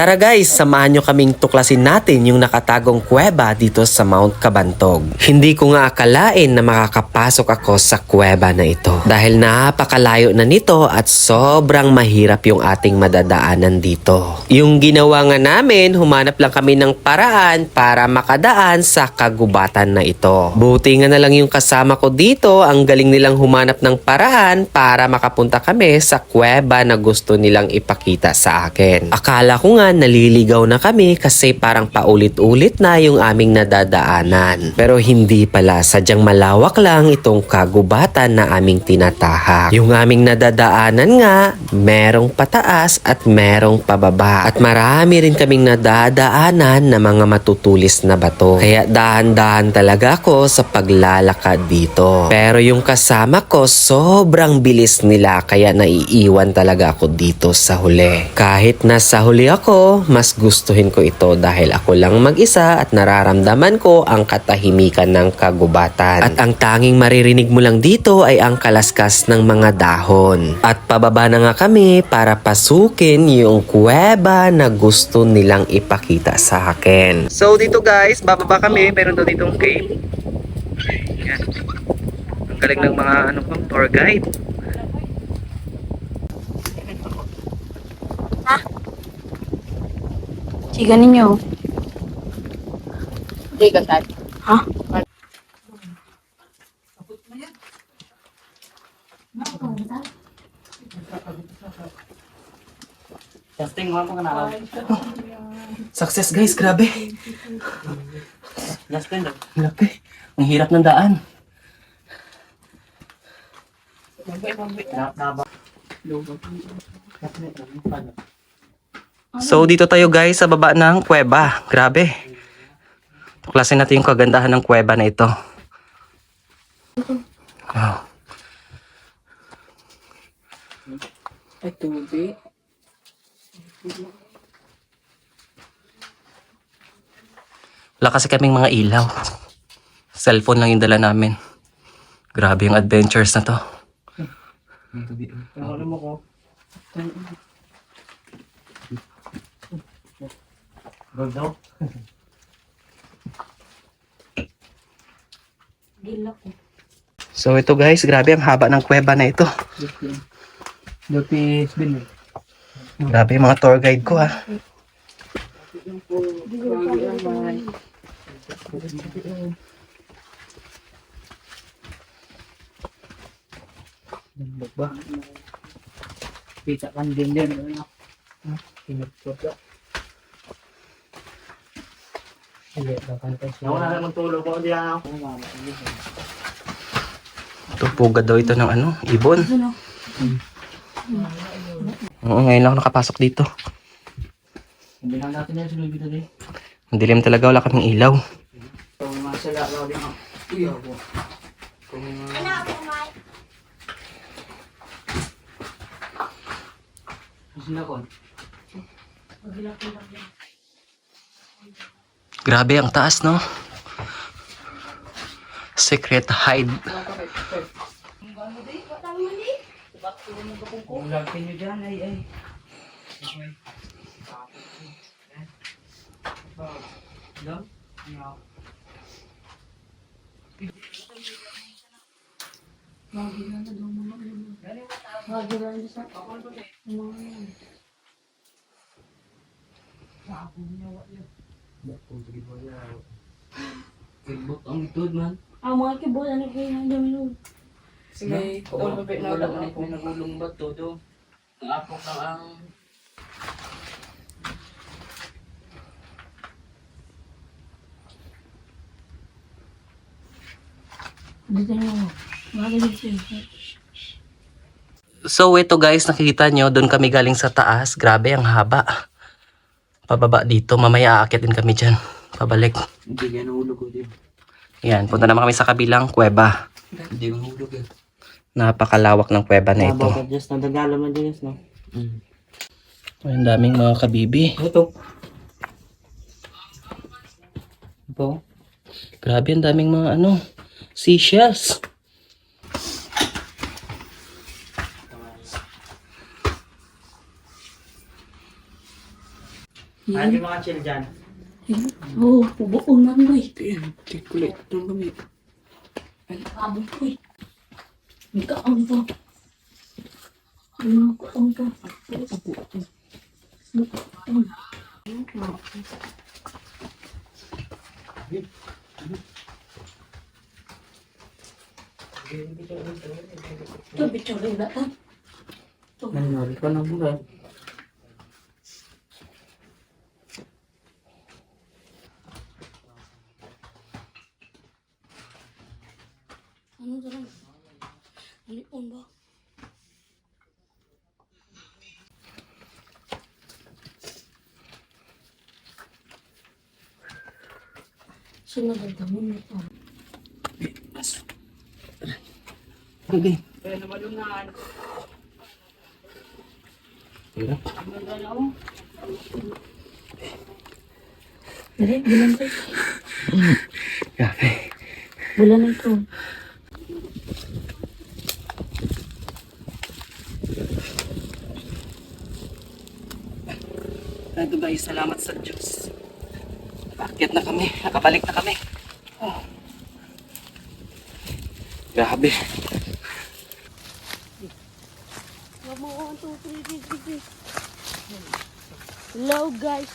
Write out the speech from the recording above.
Tara guys, samahan nyo kaming tuklasin natin yung nakatagong kuweba dito sa Mount Kabantog. Hindi ko nga akalain na makakapasok ako sa kuweba na ito. Dahil napakalayo na nito at sobrang mahirap yung ating madadaanan dito. Yung ginawa nga namin, humanap lang kami ng paraan para makadaan sa kagubatan na ito. Buti nga na lang yung kasama ko dito, ang galing nilang humanap ng paraan para makapunta kami sa kuweba na gusto nilang ipakita sa akin. Akala ko nga naliligaw na kami kasi parang paulit-ulit na yung aming nadadaanan. Pero hindi pala, sadyang malawak lang itong kagubatan na aming tinatahak. Yung aming nadadaanan nga, merong pataas at merong pababa. At marami rin kaming nadadaanan na mga matutulis na bato. Kaya dahan-dahan talaga ako sa paglalakad dito. Pero yung kasama ko, sobrang bilis nila kaya naiiwan talaga ako dito sa huli. Kahit nasa huli ako, mas gustuhin ko ito dahil ako lang mag-isa at nararamdaman ko ang katahimikan ng kagubatan. At ang tanging maririnig mo lang dito ay ang kalaskas ng mga dahon. At pababa na nga kami para pasukin yung kuweba na gusto nilang ipakita sa akin. So dito guys, bababa kami. Meron doon ditong cave. Yan. Ang galing ng mga ano pang tour guide. Chika ninyo. Hindi ka sad. Ha? Testing mo ka na. Success guys, grabe. Last time. Grabe. Ang hirap ng daan. So dito tayo guys sa baba ng kuweba. Grabe. Tuklasin natin yung kagandahan ng kuweba na ito. Wow. Ay, tubig. Wala kasi kaming mga ilaw. Cellphone lang yung dala namin. Grabe yung adventures na to. Alam mo ko. Gold daw? So ito guys, grabe ang haba ng kuweba na ito. Dupi spin. Grabe yung mga tour guide ko ah. ba? Pizza kan din din. Ano? Pinagpot ka. Hindi. Nawala naman tulog ko diyan ako. Ito, pugad daw ito ng ano, ibon. Ano? Oo, ngayon lang ako nakapasok dito. Hindi lang natin din. Ang dilim talaga, wala kaming ilaw. So, mga sila din ako. Iyo ko. Kung mga... Sila ko. Grabe ang taas, no? Secret hide. Kung lagkin nyo Kirbot ang itod man. Ah, mga kibol, ano kayo nang dami Sige, kung mabit na Wala ako. na kung nagulong ba to do. Naapok lang ang Dito nyo. Mga dito. So ito guys, nakikita nyo, doon kami galing sa taas. Grabe, ang haba. Pababa dito, mamaya aakit din kami dyan. Pabalik. hindi yan nahulog ko din. Yan, punta naman kami sa kabilang kuweba. Hindi mahulog yan. Napakalawak ng kuweba na ito. Tama ka, Diyos. Nadagala man din, no? Mm. Ang daming mga kabibi. Ito. Ito. Grabe, ang daming mga ano, seashells. Ano yung mga chill dyan? Oo, oh, buong man boy. Ayan, tikulit. Itong kami. Abot boy. May kaang pa. Ano kaang pa? Ito, bicara na ta. Nangyari ka na mura. Ano dalang? Alipon ba? Sino ba ito? Muna ito. Okay. Kaya namalungan. Tira. Dali, bulan ko. Grabe. Bulan na ito. Ito guys, salamat sa Diyos. Nakaakyat na kami. Nakabalik na kami. Oh. Grabe. Hello guys.